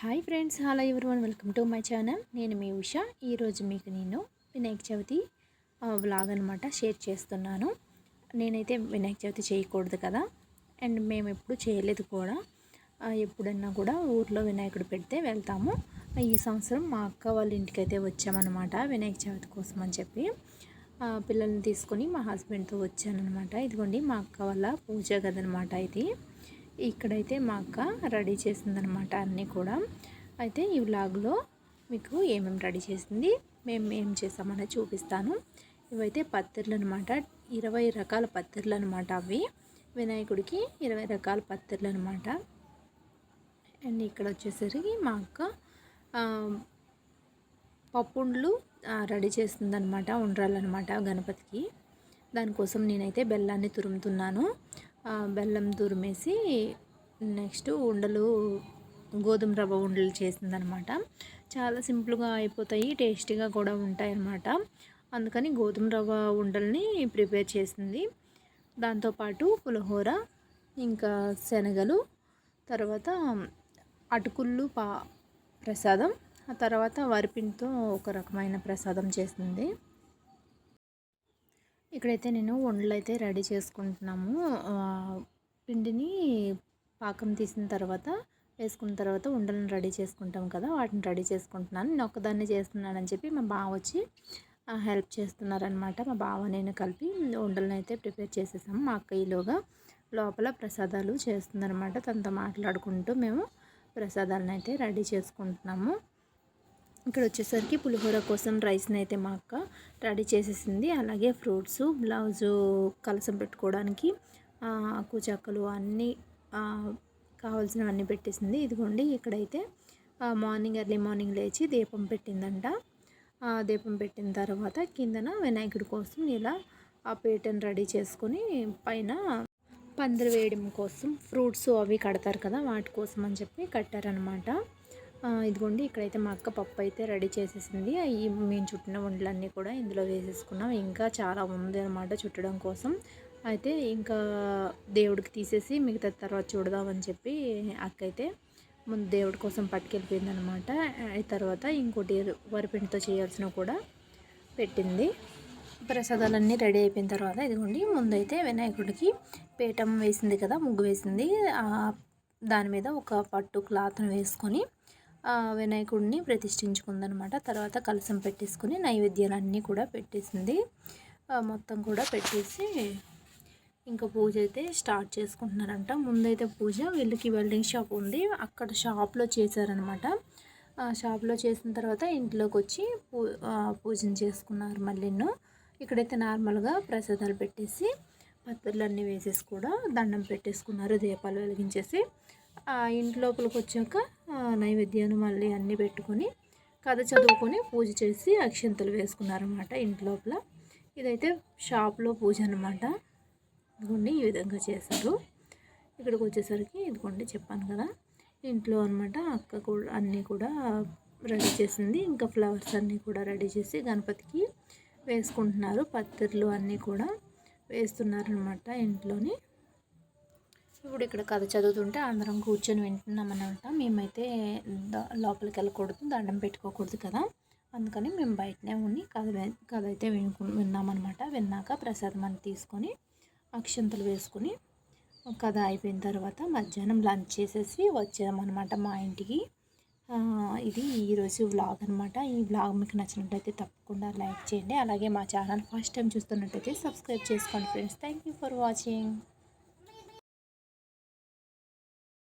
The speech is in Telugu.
Hi friends hello one welcome to my channel నేను మీ ఉష. ఈరోజు మీకు నేను వినాయక చవితి వ్లాగ్ అనమాట షేర్ చేస్తున్నాను. నేనైతే వినాయక చవితి చేయకూడదు కదా. అండ్ మేము ఎప్పుడు చేయలేదు కూడా. ఎప్పుడన్నా కూడా ఊర్లో వినాయకుడు పెడితే వెళ్తాము. ఈ సంవత్సరం మా అక్క వాళ్ళ ఇంటికి అయితే వచ్చామన్నమాట వినాయక చవితి కోసం అని చెప్పి. పిల్లల్ని తీసుకొని మా హస్బెండ్తో వచ్చానమాట ఇదిగోండి మా అక్క వాళ్ళ పూజ గదనమాట ఇది. ఇక్కడైతే మా అక్క రెడీ చేసిందనమాట అన్నీ కూడా. అయితే ఈ వ్లాగ్లో మీకు ఏమేమి రెడీ చేసింది మేము ఏం చేసామనేది చూపిస్తాను. ఇవైతే పత్తిర్లు అనమాట ఇరవై రకాల పత్తిర్లు అనమాట అవి. వినాయకుడికి ఇరవై రకాల పత్తిర్లు అనమాట అండ్ ఇక్కడ వచ్చేసరికి మా అక్క పప్పుండ్లు రెడీ చేస్తుందనమాట ఉండ్రాలన్నమాట గణపతికి. దానికోసం నేనైతే బెల్లాన్ని తురుముతున్నాను. బెల్లం తురిమేసి నెక్స్ట్ ఉండలు గోధుమ రవ్వ ఉండలు చేసిందనమాట. చాలా సింపుల్గా అయిపోతాయి టేస్టీగా కూడా ఉంటాయి అన్నమాట అందుకని గోధుమ రవ్వ ఉండల్ని ప్రిపేర్ చేసింది. దాంతోపాటు పులిహోర ఇంకా శనగలు తర్వాత అటుకుళ్ళు పా ప్రసాదం ఆ తర్వాత వరిపిండితో ఒక రకమైన ప్రసాదం చేసింది. ఇక్కడైతే నేను వండలు అయితే రెడీ చేసుకుంటున్నాము. పిండిని పాకం తీసిన తర్వాత వేసుకున్న తర్వాత ఉండలను రెడీ చేసుకుంటాం కదా వాటిని రెడీ చేసుకుంటున్నాను. నేను ఒక్కదాన్ని చేస్తున్నానని చెప్పి మా బావ వచ్చి హెల్ప్ చేస్తున్నారనమాట మా బావ నేను కలిపి ఉండలను అయితే ప్రిపేర్ చేసేసాము. మా అక్క ఈలోగా లోపల ప్రసాదాలు చేస్తుందనమాట తనతో మాట్లాడుకుంటూ మేము ప్రసాదాలను అయితే రెడీ చేసుకుంటున్నాము. ఇక్కడ వచ్చేసరికి పులిహోర కోసం రైస్ని అయితే మా అక్క రెడీ చేసేసింది. అలాగే ఫ్రూట్స్ బ్లౌజు కలసం పెట్టుకోవడానికి ఆ, అన్నీ కావాల్సినవన్నీ పెట్టేసింది. ఇదిగోండి ఇక్కడైతే మార్నింగ్ ఎర్లీ మార్నింగ్ లేచి దీపం పెట్టిందంట. ఆ దీపం పెట్టిన తర్వాత కిందన వినాయకుడి కోసం ఇలా ఆ పీటను రెడీ చేసుకొని పైన పందిరి వేయడం కోసం ఫ్రూట్స్ అవి కడతారు కదా వాటి కోసం అని చెప్పి కట్టారనమాట ఇదిగోండి ఇక్కడైతే మా అక్క పప్పు అయితే రెడీ చేసేసింది. ఈ మేము చుట్టిన వంటలన్నీ కూడా ఇందులో వేసేసుకున్నాం. ఇంకా చాలా ఉంది అనమాట చుట్టడం కోసం. అయితే ఇంకా దేవుడికి తీసేసి మిగతా తర్వాత చూడదామని చెప్పి అక్క అయితే ముందు దేవుడి కోసం పట్టుకెళ్ళిపోయింది అనమాట తర్వాత ఇంకోటి వరిపిండితో చేయాల్సిన కూడా పెట్టింది. ప్రసాదాలన్నీ రెడీ అయిపోయిన తర్వాత ఇదిగోండి ముందైతే వినాయకుడికి పీఠం వేసింది కదా ముగ్గు వేసింది. దాని మీద ఒక పట్టు క్లాత్ను వేసుకొని వినాయకుడిని ప్రతిష్ఠించుకుందనమాట. తర్వాత కలసం పెట్టేసుకుని నైవేద్యాలన్నీ కూడా పెట్టేసింది. మొత్తం కూడా పెట్టేసి ఇంకా పూజ అయితే స్టార్ట్ చేసుకుంటున్నారంట. ముందైతే పూజ వీళ్ళకి వెల్డింగ్ షాప్ ఉంది. అక్కడ షాప్లో చేశారనమాట. ఆ షాప్లో చేసిన తర్వాత ఇంట్లోకి వచ్చి పూ ఆ, చేసుకున్నారు మళ్ళీను ఇక్కడైతే నార్మల్గా ప్రసాదాలు పెట్టేసి పత్రులన్నీ వేసేసి కూడా దండం పెట్టేసుకున్నారు దీపాలు వెలిగించేసి. ఆ ఇంటి లోపలికి వచ్చాక నైవేద్యాన్ని మళ్ళీ అన్నీ పెట్టుకొని కథ చదువుకొని పూజ చేసి అక్షంతలు వేసుకున్నారన్నమాట ఇంటి లోపల. ఇదైతే షాప్లో పూజ అనమాట ఇదిగోండి ఈ విధంగా చేశారు. ఇక్కడికి వచ్చేసరికి ఇదిగోండి చెప్పాను కదా ఇంట్లో అనమాట అక్క కూడా అన్నీ కూడా రెడీ చేసింది. ఇంకా ఫ్లవర్స్ అన్నీ కూడా రెడీ చేసి గణపతికి వేసుకుంటున్నారు. పత్తిర్లు అన్నీ కూడా వేస్తున్నారనమాట ఇంట్లోని. ఇప్పుడు ఇక్కడ కథ చదువుతుంటే అందరం కూర్చొని వింటున్నాం అనమాట మేమైతే లోపలికి వెళ్ళకూడదు దండం పెట్టుకోకూడదు కదా. అందుకని మేము బయటనే ఉండి కథ కథ అయితే వినుకు విన్నామన్నమాట. విన్నాక ప్రసాదం అని తీసుకొని అక్షంతలు వేసుకొని కథ అయిపోయిన తర్వాత మధ్యాహ్నం లంచ్ చేసేసి వచ్చామన్నమాట మా ఇంటికి. ఇది ఈరోజు వ్లాగ్ అనమాట ఈ వ్లాగ్ మీకు నచ్చినట్టయితే తప్పకుండా లైక్ చేయండి. అలాగే మా ఛానల్ ఫస్ట్ టైం చూస్తున్నట్టయితే సబ్స్క్రైబ్ చేసుకోండి friends. Thank you for watching.